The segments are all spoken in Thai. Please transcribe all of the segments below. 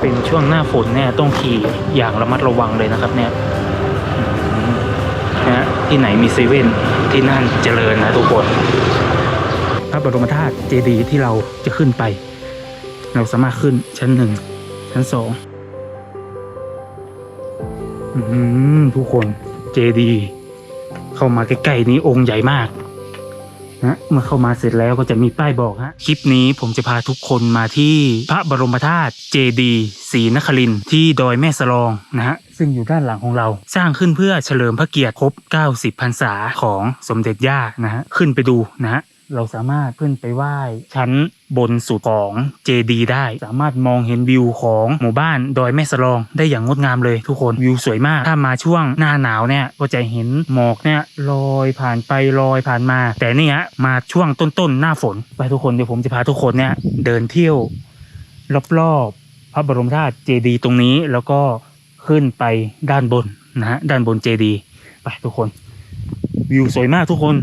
เป็นช่วงหน้าฝนเนี่ยต้องขี่อย่างระมัดระวังเลยนะครับเนี่ยนะฮะที่ไหนมีเซเว่นที่นั่นเจริญนะทุกคนพระบรมธาตุเจดีย์ที่เราจะขึ้นไป เราสามารถขึ้นชั้นหนึ่งชั้นสองอืมทุกคนเจดีย์เข้ามาใกล้ๆนี้องค์ใหญ่มาก นะเมื่อเข้ามาเสร็จแล้วก็จะมีป้ายบอกฮะคลิปนี้ผมจะพาทุกคนมาที่พระบรมธาตุเจดีศรีนครินที่ดอยแม่สลองนะฮะซึ่งอยู่ด้านหลังของเรา สร้างขึ้นเพื่อเฉลิมพระเกียรติครบ 90 พรรษาของสมเด็จย่านะฮะขึ้นไปดูนะฮะ เราสามารถขึ้นไปไหว้ชั้นบนสุดของเจดีได้ สามารถมองเห็นวิวของหมู่บ้านดอยแม่สลองได้อย่างงดงามเลยทุกคนวิวสวยมาก ถ้ามาช่วงหน้าหนาวเนี่ยก็จะเห็นหมอกเนี่ยลอยผ่านไปลอยผ่านมา แต่นี่ฮะมาช่วงต้นๆหน้าฝนไปทุกคนเดี๋ยวผมจะพาทุกคนเนี่ยเดินเที่ยวรอบๆพระบรมธาตุเจดีตรงนี้แล้วก็ขึ้นไปด้านบนนะฮะด้านบนเจดีไปทุกคน วิวสวยมากทุกคน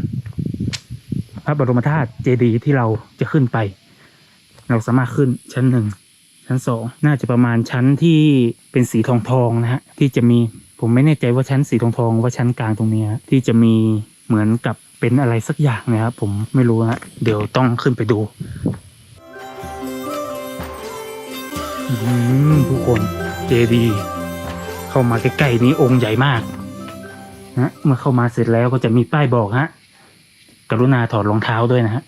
พระบรมธาตุเจดีย์ที่เราจะขึ้นไป เราสามารถขึ้นชั้นหนึ่งชั้นสองน่าจะประมาณชั้นที่เป็นสีทองทองนะฮะที่จะมีผมไม่แน่ใจว่าชั้นสีทองทองว่าชั้นกลางตรงนี้ที่จะมีเหมือนกับเป็นอะไรสักอย่างนะครับผมไม่รู้ฮะเดี๋ยวต้องขึ้นไปดูทุกคนเจดีย์เข้ามาใกล้ๆนี้องค์ใหญ่มากนะเมื่อเข้ามาเสร็จแล้วก็จะมีป้ายบอกฮะ กรุณาถอดรองเท้าด้วยนะฮะ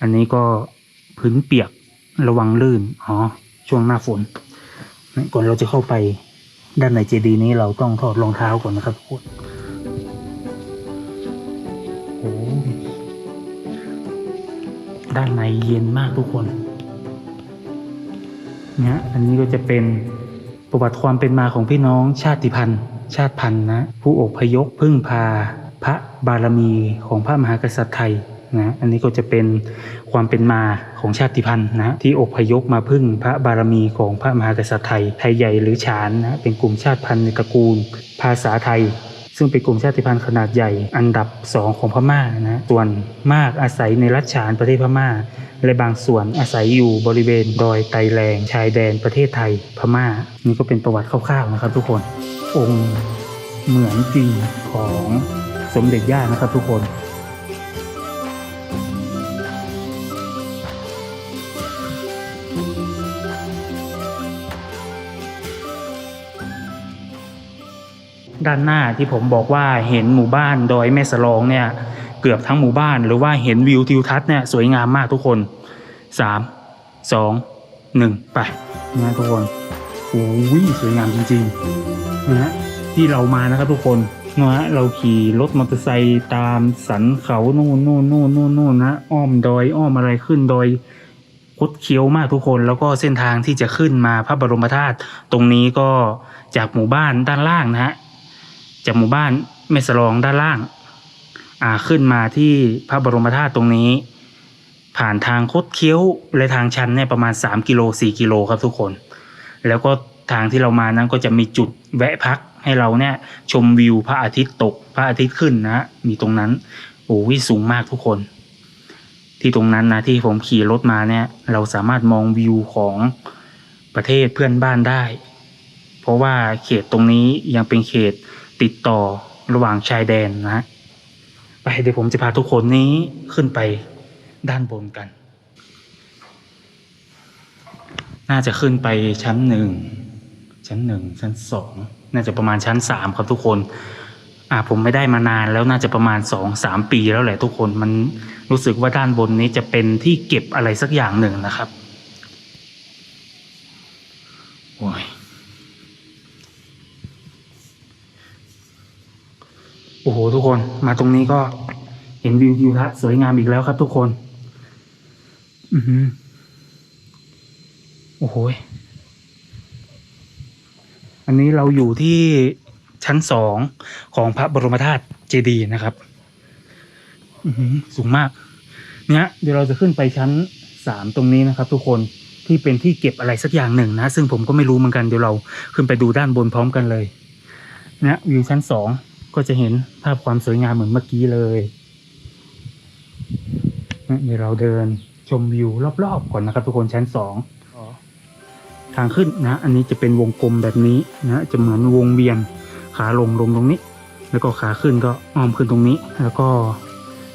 อันนี้ก็พื้นเปียกระวังลื่น อ๋อ ช่วงหน้าฝน ก่อนเราจะเข้าไปด้านในเจดีย์นี้เราต้องถอดรองเท้าก่อนนะครับทุกคนโอ้ยด้านในเย็นมากทุกคน เนี่ยอันนี้ก็จะเป็นประวัติความเป็นมาของพี่น้องชาติพันธุ์ ชาติพันธุ์นะ ผู้อพยพพึ่งพา พระบารมีของพระมหากษัตริย์ไทยนะอันนี้ก็จะเป็นความเป็นมาของชาติพันธุ์นะที่อพยพมาพึ่งพระบารมีของพระมหากษัตริย์ไทยไทยใหญ่หรือฉานนะเป็นกลุ่มชาติพันธุ์ในตระกูล ภาษาไทย ซึ่งเป็นกลุ่มชาติพันธุ์ขนาดใหญ่อันดับสองของพม่านะส่วนมากอาศัยในรัฐฉานประเทศพม่า และบางส่วนอาศัยอยู่บริเวณดอยไตแรงชายแดนประเทศไทยพม่า นี่ก็เป็นประวัติคร่าวๆนะครับทุกคนองค์เหมือนจริงของ สมเด็จย่านะครับทุกคนด้านหน้าที่ผมบอกว่าเห็นหมู่บ้านดอยแม่สลองเนี่ย เกือบทั้งหมู่บ้านหรือว่าเห็นวิวทิวทัศน์เนี่ยสวยงามมากทุกคนสามสองหนึ่งไปนะทุกคนโอ้ยสวยงามจริงๆนะที่เรามานะครับทุกคน นะฮะเราขี่รถมอเตอร์ไซค์ตามสันเขานู่นนู่นนู่นนู่นนู่นนะอ้อมดอยอ้อมอะไรขึ้นดอยคดเคี้ยวมากทุกคนแล้วก็เส้นทางที่จะขึ้นมาพระบรมธาตุตรงนี้ก็จากหมู่บ้านด้านล่างนะฮะจากหมู่บ้านแม่สลองด้านล่าง อ่าขึ้นมาที่พระบรมธาตุตรงนี้ ผ่านทางคดเคี้ยวและทางชันเนี่ยประมาณ 3 กิโล 4 กิโลครับทุกคน แล้วก็ทางที่เรามานั้นก็จะมีจุดแวะพัก ให้เราเนี่ยชมวิวพระอาทิตย์ตกพระอาทิตย์ขึ้นนะ มีตรงนั้นโอ้ยสูงมากทุกคน ที่ตรงนั้นนะที่ผมขี่รถมาเนี่ย เราสามารถมองวิวของประเทศเพื่อนบ้านได้ เพราะว่าเขตตรงนี้ยังเป็นเขตติดต่อระหว่างชายแดนนะไปเดี๋ยวผมจะพาทุกคนนี้ขึ้นไปด้านบนกัน น่าจะขึ้นไปชั้นหนึ่งชั้นหนึ่งชั้นสอง น่าจะประมาณชั้นสามครับทุกคน อ่าผมไม่ได้มานานแล้วน่าจะประมาณสองสามปีแล้วแหละทุกคนมันรู้สึกว่าด้านบนนี้จะเป็นที่เก็บอะไรสักอย่างหนึ่งนะครับโอ้ยโอ้โหทุกคนมาตรงนี้ก็เห็นวิวทิวทัศน์สวยงามอีกแล้วครับทุกคน อือหือโอ้โห อันนี้เราอยู่ที่ชั้นสองของพระบรมธาตุเจดีย์นะครับอือหือสูงมาก เนี่ยเดี๋ยวเราจะขึ้นไปชั้นสามตรงนี้นะครับ ทุกคนที่เป็นที่เก็บอะไรสักอย่างหนึ่งนะ ซึ่งผมก็ไม่รู้เหมือนกันเดี๋ยวเราขึ้นไปดูด้านบนพร้อมกันเลยนะวิวชั้นสองก็จะเห็นภาพความสวยงามเหมือนเมื่อกี้เลยนะเดี๋ยวเราเดินชมวิวรอบๆก่อนนะครับ ทุกคนชั้นสอง ทางขึ้นนะ อันนี้จะเป็นวงกลมแบบนี้นะจะเหมือนวงเวียนขาลงลงตรงนี้ แล้วก็ขาขึ้นก็อ้อมขึ้นตรงนี้ แล้วก็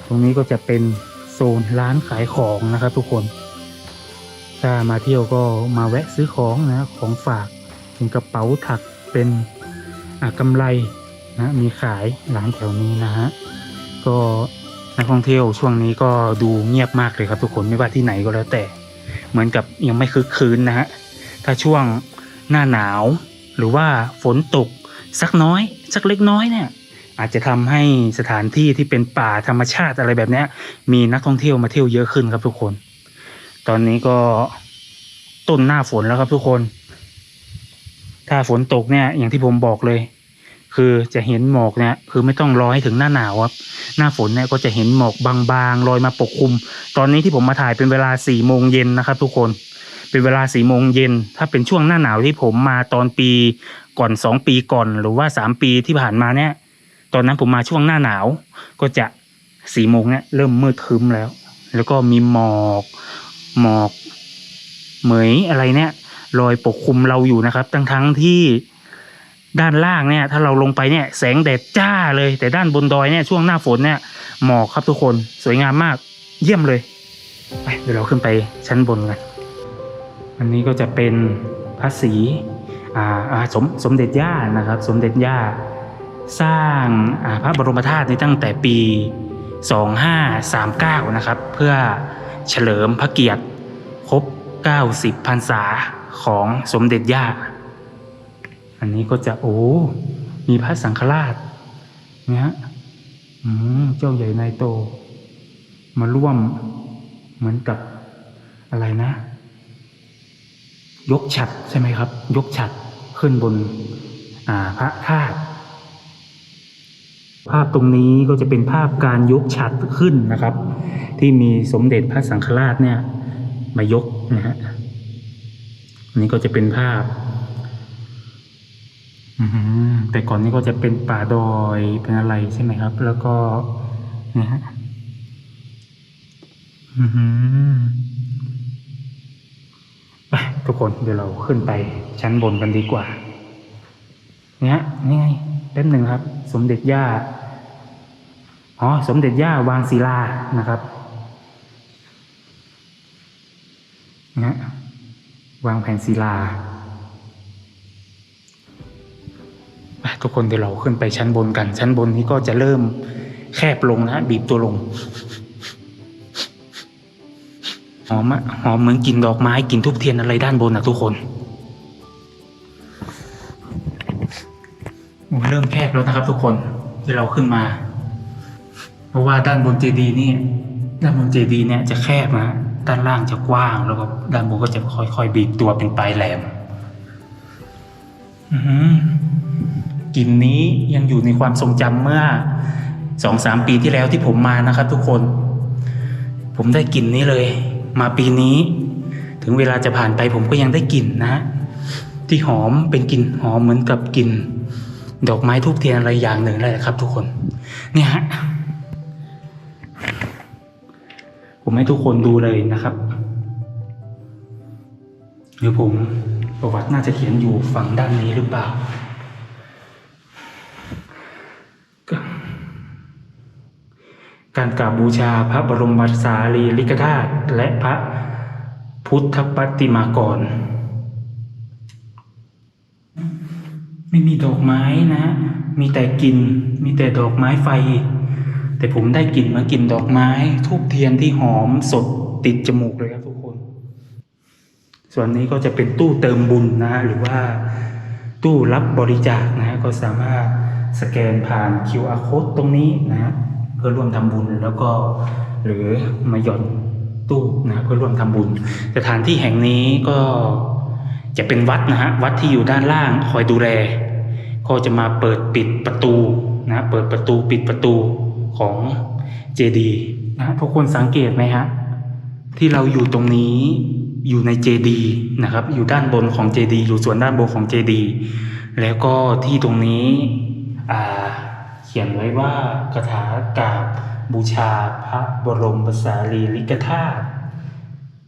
ตรงนี้ก็จะเป็นโซนร้านขายของนะครับ ทุกคนถ้ามาเที่ยวก็มาแวะซื้อของนะของฝากเป็นกระเป๋าถักเป็นอ่ากำไรนะมีขายร้านแถวนี้นะฮะก็นักท่องเที่ยวช่วงนี้ก็ดูเงียบมากเลยครับทุกคนไม่ว่าที่ไหนก็แล้วแต่ เหมือนกับยังไม่คึกคืนนะฮะ ถ้าช่วงหน้าหนาว หรือว่าฝนตก สักน้อย สักเล็กน้อยเนี่ยอาจจะทำให้สถานที่ที่เป็นป่าธรรมชาติอะไรแบบนี้มีนักท่องเที่ยวมาเที่ยวเยอะขึ้นครับทุกคน ตอนนี้ก็ต้นหน้าฝนแล้วครับทุกคน ถ้าฝนตกเนี่ยอย่างที่ผมบอกเลย คือจะเห็นหมอกเนี่ยคือไม่ต้องรอให้ถึงหน้าหนาวครับ หน้าฝนเนี่ยก็จะเห็นหมอกบางๆลอยมาปกคลุม ตอนนี้ที่ผมมาถ่ายเป็นเวลาสี่โมงเย็นนะครับทุกคน เป็นเวลาสี่โมงเย็น ถ้าเป็นช่วงหน้าหนาวที่ผมมาตอนปีก่อนสองปีก่อน หรือว่าสามปีที่ผ่านมาเนี่ย ตอนนั้นผมมาช่วงหน้าหนาว ก็จะสี่โมงเนี่ยเริ่มมืดครึ้มแล้ว แล้วก็มีหมอกหมอกเหมยอะไรเนี่ยลอยปกคลุมเราอยู่นะครับ ทั้งทั้งที่ด้านล่างเนี่ย ถ้าเราลงไปเนี่ย แสงแดดจ้าเลย แต่ด้านบนดอยเนี่ยช่วงหน้าฝนเนี่ยหมอกครับทุกคนสวยงามมากเยี่ยมเลยไปเดี๋ยวเราขึ้นไปชั้นบนกัน อันนี้ก็จะเป็นพระศรีอาสมสมเด็จย่านะครับ สมเด็จย่าสร้างาพระบรมธาตุในตั้งแต่ปี 2539 นะครับ เพื่อเฉลิมพระเกียรติครบ 90 พรรษาของสมเด็จย่า อันนี้ก็จะโอ้มีพระสังฆราชเนี่ยเจ้าใหญ่นายโต มาร่วมเหมือนกับอะไรนะ ยกฉัดใช่ไหมครับ ยกฉัดขึ้นบนพระธาตุภาพตรงนี้ก็จะเป็นภาพการยกฉัดขึ้นนะครับ ที่มีสมเด็จพระสังฆราชเนี่ยมายกนะฮะอันนี้ก็จะเป็นภาพแต่ก่อนนี้ก็จะเป็นป่าดอยเป็นอะไรใช่ไหมครับ แล้วก็นะฮะอือหือ ไปทุกคนเดี๋ยวเราขึ้นไปชั้นบนกันดีกว่า เนี่ยนี่ไงแป๊บหนึ่งครับ สมเด็จย่าอ๋อสมเด็จย่าวางศิลานะครับนะวางแผ่นศิลาไปทุกคนเดี๋ยวเราขึ้นไปชั้นบนกัน ชั้นบนนี้ก็จะเริ่มแคบลงนะ บีบตัวลง หอมอะหอมเหมือนกลิ่นดอกไม้กลิ่นทุบเทียนอะไรด้านบนนะทุกคนเริ่มแคบแล้วนะครับ ทุกคนที่เราขึ้นมา เพราะว่าด้านบนเจดีนี่ ด้านบนเจดีเนี่ยจะแคบนะด้านล่างจะกว้างแล้วก็ด้านบนก็จะค่อยๆบีบตัวเป็นปลายแหลมกลิ่นนี้ยังอยู่ในความทรงจำเมื่อสองสามปีที่แล้วที่ผมมานะครับ ทุกคน ผมได้กลิ่นนี้เลย มาปีนี้ ถึงเวลาจะผ่านไปผมก็ยังได้กลิ่นนะ ที่หอมเป็นกลิ่นหอมเหมือนกับกลิ่นดอกไม้ทูบเทียนอะไรอย่างหนึ่งเลยนะครับ ทุกคน เนี่ยฮะผมให้ทุกคนดูเลยนะครับเดี๋ยวผมประวัติน่าจะเขียนอยู่ฝั่งด้านนี้หรือเปล่า การกราบบูชาพระบรมสารีริกธาตุและพระพุทธปฏิมากร ไม่มีดอกไม้นะ มีแต่กลิ่นมีแต่ดอกไม้ไฟ แต่ผมได้กลิ่นมากลิ่นดอกไม้ทูบเทียนที่หอมสดติดจมูกเลยครับทุกคน ส่วนนี้ก็จะเป็นตู้เติมบุญนะ หรือว่าตู้รับบริจาคนะ ก็สามารถสแกนผ่าน QR code ตรงนี้นะ เพื่อร่วมทำบุญแล้วก็หรือมาหย่อนตู้นะเพื่อร่วมทำบุญ สถานที่แห่งนี้ก็จะเป็นวัดนะฮะวัดที่อยู่ด้านล่างคอยดูแลก็จะมาเปิดปิดประตูนะเปิดประตูปิดประตูของเจดีนะทุกคนสังเกตไหมฮะที่เราอยู่ตรงนี้อยู่ในเจดีนะครับ อยู่ด้านบนของเจดีอยู่ส่วนด้านบนของเจดีแล้วก็ที่ตรงนี้อ่า เขียนไว้ว่าคาถากราบบูชาพระบรมสารีริกธาตุ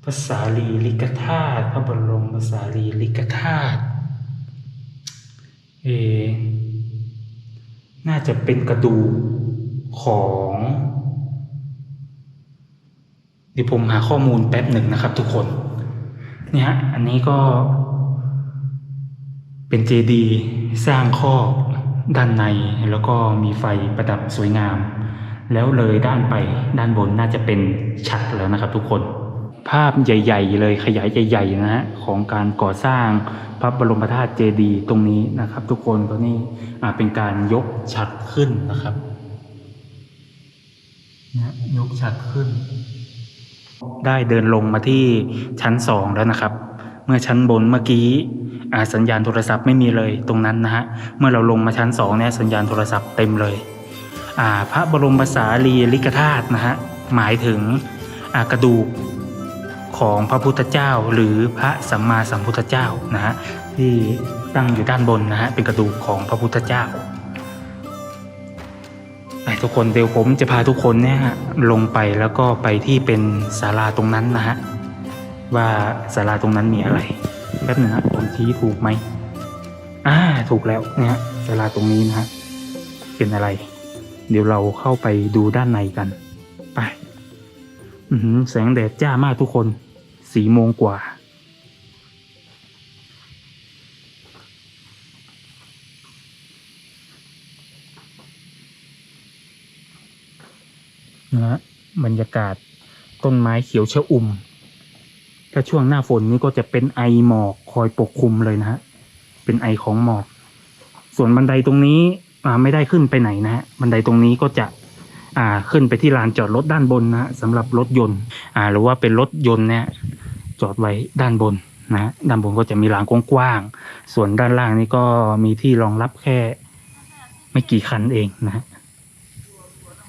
ภาษาลีลิกธาตุพระบรมภาษาลีลิกธาตุเอ น่าจะเป็นกระดูกของเดี๋ยวผมหาข้อมูลแป๊บหนึ่งนะครับทุกคน เนี่ยฮะอันนี้ก็เป็นเจดีสร้างครอบ ด้านในแล้วก็มีไฟประดับสวยงาม แล้วเลยด้านไปด้านบนน่าจะเป็นฉัดแล้วนะครับทุกคนภาพใหญ่ ๆ เลยขยายใหญ่ๆนะฮะของการก่อสร้างพระบรมธาตุเจดีย์ตรงนี้นะครับ ทุกคนก็นี่เป็นการยกฉัดขึ้นนะครับนะยกฉัดขึ้น ได้เดินลงมาที่ชั้นสองแล้วนะครับ เมื่อชั้นบนเมื่อกี้สัญญาณโทรศัพท์ไม่มีเลยตรงนั้นนะฮะเมื่อเราลงมาชั้นสองเนี่ยสัญญาณโทรศัพท์เต็มเลยพระบรมสารีริกธาตุนะฮะหมายถึงกระดูกของพระพุทธเจ้าหรือพระสัมมาสัมพุทธเจ้านะฮะที่ตั้งอยู่ด้านบนนะฮะเป็นกระดูกของพระพุทธเจ้าทุกคนเดี๋ยวผมจะพาทุกคนเนี่ยฮะลงไปแล้วก็ไปที่เป็นศาลาตรงนั้นนะฮะ ว่าศาลาตรงนั้นมีอะไรแป๊บนึงฮะผมชี้ถูกไหมอ่าถูกแล้วเนี่ยฮะศาลาตรงนี้นะฮะเป็นอะไร เดี๋ยวเราเข้าไปดูด้านในกันไปอืแสงแดดจ้ามากทุกคนสี่โมงกว่านะฮะบรรยากาศต้นไม้เขียวชะอุ่ม ถ้าช่วงหน้าฝนนี้ก็จะเป็นไอหมอกคอยปกคลุมเลยนะฮะ เป็นไอของหมอก ส่วนบันไดตรงนี้อ่าไม่ได้ขึ้นไปไหนนะฮะ บันไดตรงนี้ก็จะอ่าขึ้นไปที่ลานจอดรถด้านบนนะฮะสำหรับรถยนต์อ่าหรือว่าเป็นรถยนต์เนี่ยจอดไว้ด้านบนนะด้านบนก็จะมีลานกว้างๆส่วนด้านล่างนี่ก็มีที่รองรับแค่ ไม่กี่คันเองนะฮะ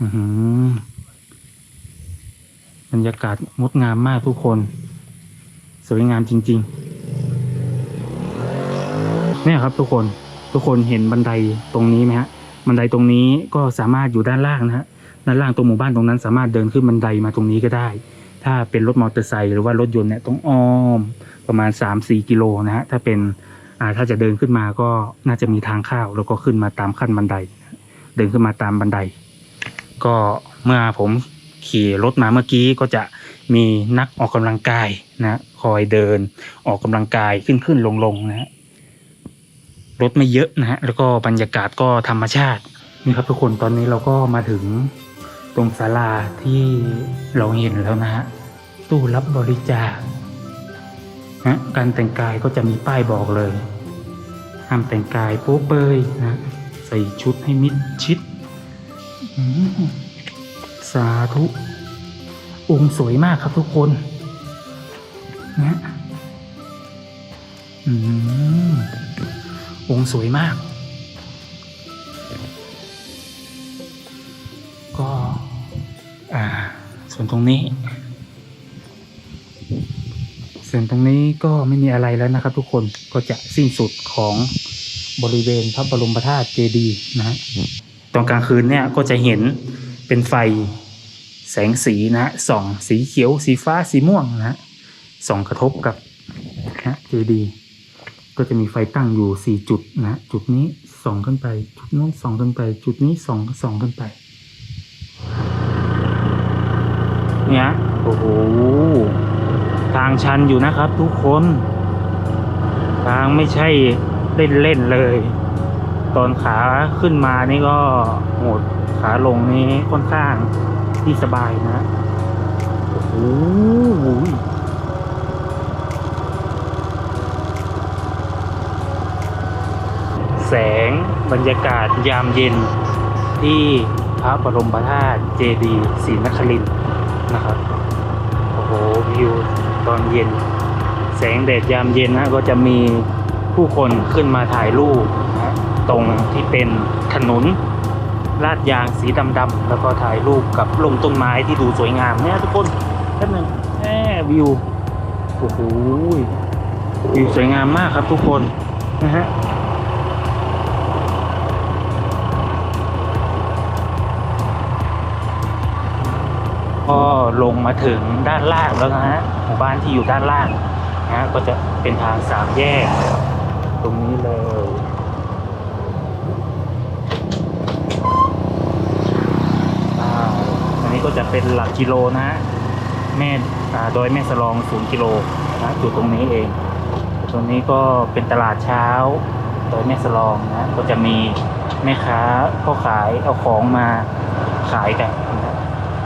อือหือบรรยากาศงดงามมากทุกคน วยงามจริง ๆ เนี่ยครับทุกคนทุกคนเห็นบันไดตรงนี้ไหมฮะ บันไดตรงนี้ก็สามารถอยู่ด้านล่างนะฮะด้านล่างตรงหมู่บ้านตรงนั้น สามารถเดินขึ้นบันไดมาตรงนี้ก็ได้ ถ้าเป็นรถมอเตอร์ไซค์หรือว่ารถยนต์เนี่ยต้องอ้อมประมาณ 3-4 กิโลนะฮะถ้าเป็นถ้าจะเดินขึ้นมาก็น่าจะมีทางเข้าแล้วก็ขึ้นมาตามขั้นบันได เดินขึ้นมาตามบันได ก็เมื่อผม ขี่รถมาเมื่อกี้ก็จะมีนักออกกำลังกายนะคอยเดินออกกำลังกายขึ้นขึ้นลงลงนะฮะรถไม่เยอะนะฮะแล้วก็บรรยากาศก็ธรรมชาตินี่ครับทุกคนตอนนี้เราก็มาถึงตรงศาลาที่เราเห็นแล้วนะฮะตู้รับบริจาคนะการแต่งกายก็จะมีป้ายบอกเลยห้ามแต่งกายโป๊เปยนะใส่ชุดให้มิดชิดอื สาธุ องค์สวยมากครับทุกคนนะอืมองค์สวยมาก ก็ อ่า ส่วนตรงนี้ ส่วนตรงนี้ก็ไม่มีอะไรแล้วนะครับ ทุกคนก็จะสิ้นสุดของบริเวณพระบรมธาตุเจดีย์นะฮะตอนกลางคืนเนี่ยก็จะเห็นเป็นไฟ แสงสีนะส่องสีเขียวสีฟ้าสีม่วงนะส่องกระทบกับนะเจดีก็จะมีไฟตั้งอยู่สี่จุดนะจุดนี้ส่องขึ้นไป จุดนู้นส่องขึ้นไป จุดนี้ส่องส่องขึ้นไปเนี่ยโอ้โหทางชันอยู่นะครับ ทุกคน ทางไม่ใช่เล่นเล่นๆเลย ตอนขาขึ้นมานี่ก็โหดขาลงนี่ค่อนข้าง ที่สบายนะ โอ้โหแสงบรรยากาศยามเย็นที่พระบรมธาตุเจดีย์ศรีนครินทร์นะครับ โอ้โห วิวตอนเย็น แสงแดดยามเย็นนะก็จะมีผู้คนขึ้นมาถ่ายรูปนะตรงที่เป็นถนน ลาดยางสีดำๆแล้วก็ถ่ายรูปกับลมต้นไม้ที่ดูสวยงามเนี่ยทุกคนแป๊บนึงแหมวิวโอ้โหวิวสวยงามมากครับทุกคนนะฮะก็ลงมาถึงด้านล่างแล้วนะฮะหมู่บ้านที่อยู่ด้านล่างนะก็จะเป็นทางสามแยก ตรงนี้เลยอ่าอันนี้ ก็จะเป็นหลักกิโลนะฮะแม่โดยแม่สลองศูนย์กิโลนะอยู่ตรงนี้เองตรงนี้ก็เป็นตลาดเช้า โดยแม่สลองนะก็จะมีแม่ค้าพ่อขายเอาของมาขายกันนะ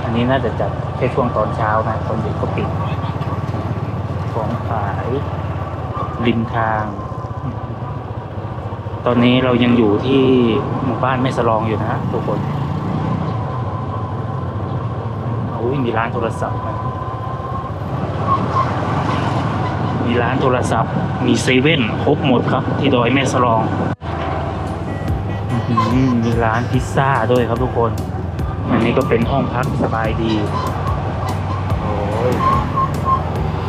อันนี้น่าจะจัดแค่ช่วงตอนเช้านะตอนเย็นก็ปิด ของขายริมทาง ตอนนี้เรายังอยู่ที่หมู่บ้านแม่สลองอยู่นะทุกคนโอ้ยมีร้านโทรศัพท์นะมีร้านโทรศัพท์ มีเซเว่นครบหมดครับ ที่ดอยแม่สลองอื้อหือมีร้านพิซซ่าด้วยครับทุกคน อันนี้ก็เป็นห้องพักสบายดีโอ้ย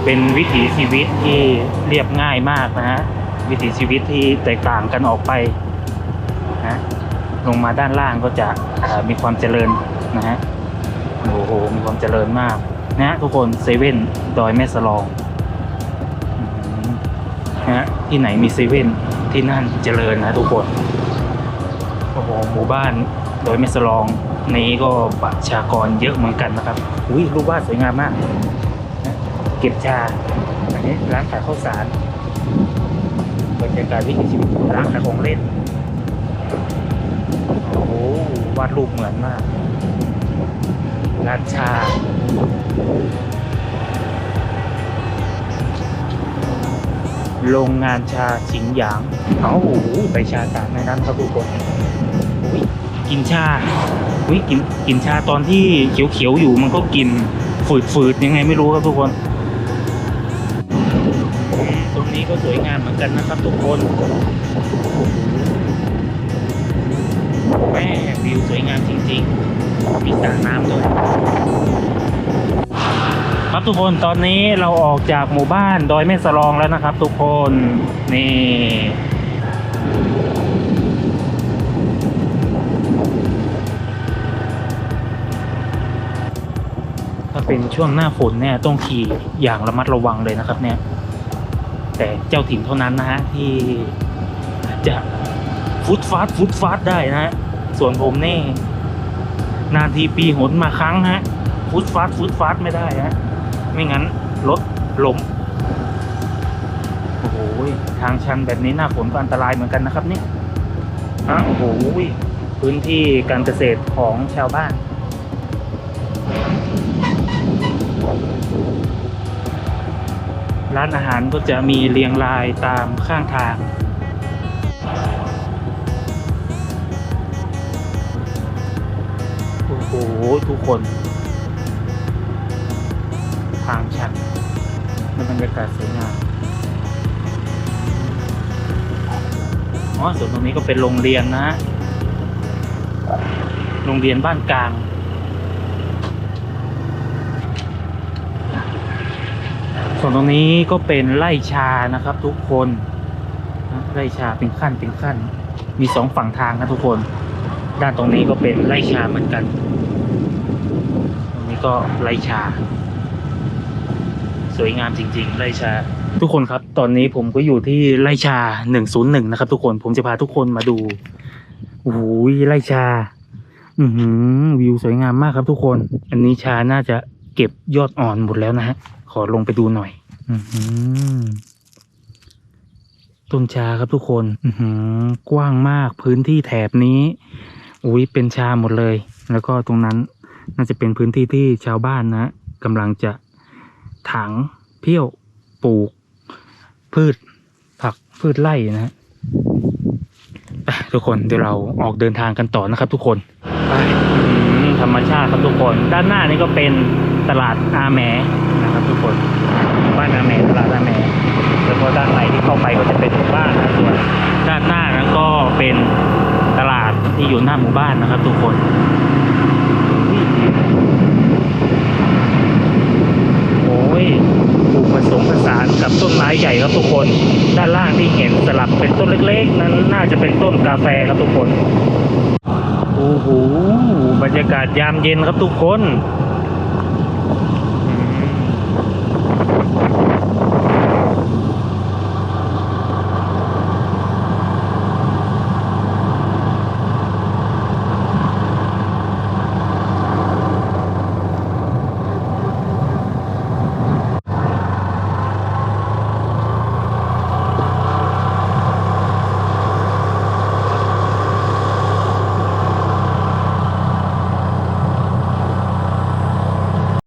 เป็นวิถีชีวิตที่เรียบง่ายมากนะฮะ วิถีชีวิตที่แตกต่างกันออกไปนะลงมาด้านล่างก็จะอ่ามีความเจริญนะฮะ โอ้โหมีความเจริญมากนะฮะทุกคนเซเว่นดอยแม่สลองนะฮะที่ไหนมีเซเว่นที่นั่นเจริญนะทุกคนโอ้โหหมู่บ้านดอยแม่สลองนี้ก็ประชากรเยอะเหมือนกันนะครับอุ้ยรูปวาดสวยงามมากเก็บชาอันนี้ร้านขายข้าวสารบรรยากาศวิถีชีวิตร้านขายของเล่นโอ้โหวาดรูปเหมือนมาก นชา โรงงานชาชิงหยาง เอาโอ้โหไปชาตากในนั้นครับทุกคนกินชาวิกินกินชาตอนที่เขียวๆอยู่มันก็กินฝืดๆยังไงไม่รู้ครับทุกคนตรงนี้ก็สวยงามเหมือนกันนะครับทุกคนแม่ วิวสวยงามจริงๆ มีสระน้ำด้วยครับทุกคนตอนนี้เราออกจากหมู่บ้านดอยแม่สลองแล้วนะครับ ทุกคนนี่ถ้าเป็นช่วงหน้าฝนเนี่ยต้องขี่อย่างระมัดระวังเลยนะครับเนี่ย แต่เจ้าถิ่นเท่านั้นนะฮะที่จะฟุตฟาสฟุตฟาสได้นะฮะ ส่วนผมนี่ นานทีปีหนมาครั้งฮะฟุตฟาสฟุตฟาสไม่ได้ฮะไม่งั้นรถล้มโอ้โหทางชันแบบนี้หน้าฝนก็อันตรายเหมือนกันนะครับเนี่ยอะโอ้โหพื้นที่การเกษตรของชาวบ้านร้านอาหารก็จะมีเรียงรายตามข้างทาง โอ้โหทุกคน ทางชันและบรรยากาศสวยงามอ๋อส่วนตรงนี้ก็เป็นโรงเรียนนะฮะโรงเรียนบ้านกลาง ส่วนตรงนี้ก็เป็นไร่ชานะครับ ทุกคนไร่ชาเป็นขั้นเป็นขั้น มีสองฝั่งทางนะทุกคน ด้านตรงนี้ก็เป็นไร่ชาเหมือนกัน ก็ไร่ชา สวยงามจริง ๆ ไร่ชา ทุกคนครับ ตอนนี้ผมก็อยู่ที่ไร่ชาหนึ่งศูนย์หนึ่งนะครับ ทุกคนผมจะพาทุกคนมาดูโอ้โหไร่ชา อือหือวิวสวยงามมากครับทุกคน อันนี้ชาน่าจะเก็บยอดอ่อนหมดแล้วนะฮะ ขอลงไปดูหน่อย อือหือต้นชาครับทุกคน อือหือกว้างมากพื้นที่แถบนี้ อุ้ยเป็นชาหมดเลย แล้วก็ตรงนั้น น่าจะเป็นพื้นที่ที่ชาวบ้านนะกำลังจะถางเพี้ยวปลูก พืชผักพืชไร่นะฮะทุกคนเดี๋ยวเราออกเดินทางกันต่อนะครับ ทุกคนธรรมชาติครับทุกคน ด้านหน้านี่ก็เป็นตลาดอาแหมนะครับ ทุกคนบ้านอาแหมตลาดอาแหมแล้วก็ด้านในที่เข้าไปก็จะเป็นหมู่บ้านนะส่วนด้านหน้านั้นก็เป็นตลาดที่อยู่หน้าหมู่บ้านนะครับ ทุกคน โอ้ยปลูกผสมผสานกับต้นไม้ใหญ่ครับทุกคน ด้านล่างที่เห็นสลักเป็นต้นเล็กๆ นั้นน่าจะเป็นต้นกาแฟครับทุกคน โอ้โห บรรยากาศยามเย็นครับทุกคน